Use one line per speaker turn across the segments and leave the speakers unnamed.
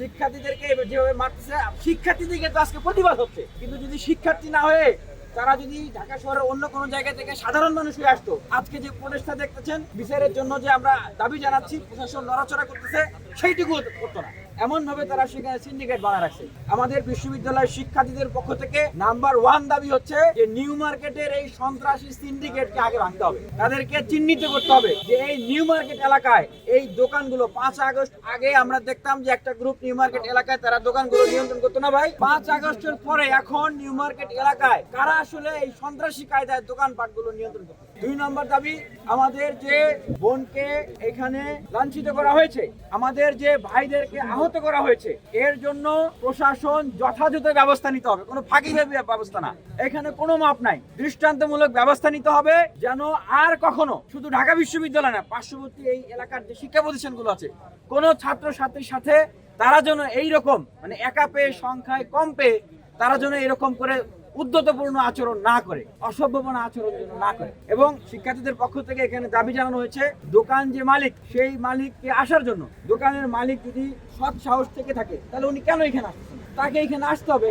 শিক্ষার্থীদেরকে যেভাবে মারতেছে, শিক্ষার্থীদেরকে তো আজকে প্রতিবাদ হচ্ছে। কিন্তু যদি শিক্ষার্থী না হয়ে তারা যদি ঢাকা শহরের অন্য কোনো জায়গা থেকে সাধারণ মানুষ হয়ে আসতো, আজকে যে প্রচেষ্টা দেখতেছেন, বিচারের জন্য যে আমরা দাবি জানাচ্ছি, প্রশাসন নড়াচড়া করতেছে, সেইটুকু করতো না। এমন ভাবে তারা সেখানে সিন্ডিকেট বানা রাখছে। আমাদের বিশ্ববিদ্যালয়ের শিক্ষার্থীদের পক্ষ থেকে নাম্বার ওয়ান দাবি হচ্ছে যে নিউ মার্কেটের এই সন্ত্রাসী সিন্ডিকেটকে আগে ভাঙতে হবে। তাদেরকে চিহ্নিত করতে হবে যে এই নিউ মার্কেট এলাকায় এই দোকানগুলো, পাঁচ আগস্ট আগে আমরা দেখতাম যে একটা গ্রুপ নিউ মার্কেট এলাকায় তারা দোকানগুলো নিয়ন্ত্রণ করতো না ভাই। পাঁচ আগস্টের পরে এখন নিউ মার্কেট এলাকায় কারা আসলে এই সন্ত্রাসী কায়দায় দোকানপাটগুলো নিয়ন্ত্রণ করতো দুই নম্বর দাবি আমাদের যে বোনকে এখানে লাঞ্ছিত করা হয়েছে, আমাদের যে ভাইদেরকে আহত করা হয়েছে, এর জন্য প্রশাসন যথাযথ ব্যবস্থা নিতে হবে। কোনো ফাঁকি ব্যবস্থা না। এখানে কোনো মাপ নাই। দৃষ্টান্তমূলক ব্যবস্থা নিতে হবে যেন আর কখনো, শুধু ঢাকা বিশ্ববিদ্যালয় না, পার্শ্ববর্তী এই এলাকার যে শিক্ষা প্রতিষ্ঠানগুলো আছে, কোনো ছাত্র ছাত্রীর সাথে তারা যেন এই রকম মানে একা পেয়ে, সংখ্যায় কম পেয়ে তারা যেন এরকম করে উদ্যতপূর্ণ আচরণ না করে অসভ্যপনা আচরণ যেন না করে। এবং শিক্ষার্থীদের পক্ষ থেকে এখানে দাবি জানানো হয়েছে, দোকান যে মালিক, সেই মালিককে আসার জন্য, দোকানের মালিক যদি সৎ সাহস থেকে থাকে, তাহলে উনি কেন এখানে আসতেছেন? তাকে এখানে আসতে হবে,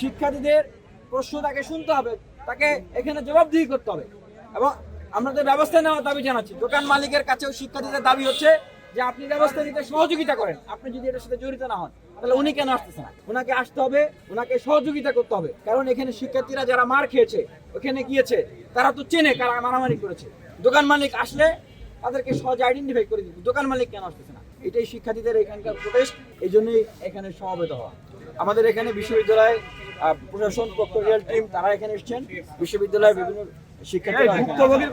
শিক্ষার্থীদের প্রশ্ন তাকে শুনতে হবে, তাকে এখানে জবাবদিহি করতে হবে। এবং আমরা তো ব্যবস্থা নেওয়ার দাবি জানাচ্ছি। দোকান মালিকের কাছেও শিক্ষার্থীদের দাবি হচ্ছে যে আপনি ব্যবস্থা নিতে সহযোগিতা করেন। আপনি যদি এটার সাথে জড়িত না হন তাহলে উনি কেন আসতেছে না? ওনাকে আসতে হবে ওনাকে সহযোগিতা করতে হবে। কারণ এখানে শিক্ষার্থীরা যারা মার খেয়েছে ওখানে গিয়েছে তারা তো চেনে কারা মারামারি করেছে। দোকান মালিক আসলে তাদেরকে সহজে আইডেন্টিফাই করে দিত দোকান মালিক কেন আসতেছে না? এটাই শিক্ষার্থীদের এখানকার প্রোটেস্ট এই জন্যই এখানে সমবেত হওয়া। আমাদের এখানে বিশ্ববিদ্যালয় প্রশাসন প্রক্টোরিয়াল টিম তারা এখানে এসেছেন। বিশ্ববিদ্যালয়ের বিভিন্ন শিক্ষার্থীরা আছেন।